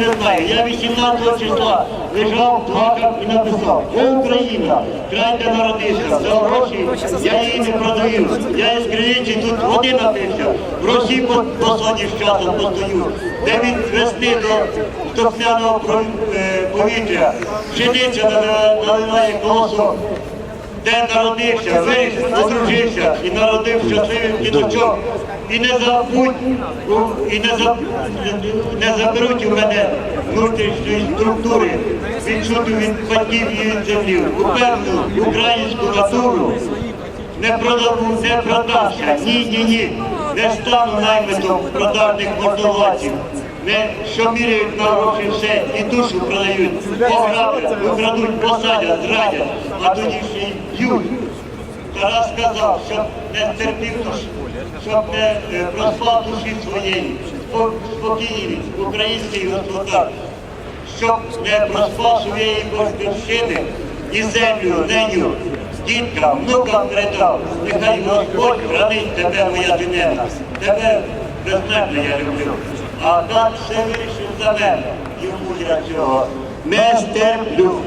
не знаю. Я 18 числа лежав, плакав і написав. О, Україна, край де народився, за гроші я її не продаю. Я із Кривичі тут води напився, в Росі по посаді з часом постою, де від весни до топляного е, повітря, пшениця нали- наливає колосок де народився, виріс, одружився і народив щасливих діточок. І не забудь, і не, за, не заберуть у мене внутрішньої структури, відчуту від батьків і від землі, упевну українську натуру. Не продався, ні, ні, ні, не стану наймитом продажних можновладців. Не що міряють на гроші все і душу продають, пограбять, украдуть, посадять, зрадять, а тоді ще й б'ють. Тарас сказав, щоб не стерпів душ, щоб не е, проспав душі своєї, спо- спокійний, український господар, щоб не проспав своєї батьківщини і землю нею, діткам, внукам передав. Нехай Господь хранить тебе, моя динена, тебе безмежно я люблю. А так все вирішив за мене, йому я цього не стерплю.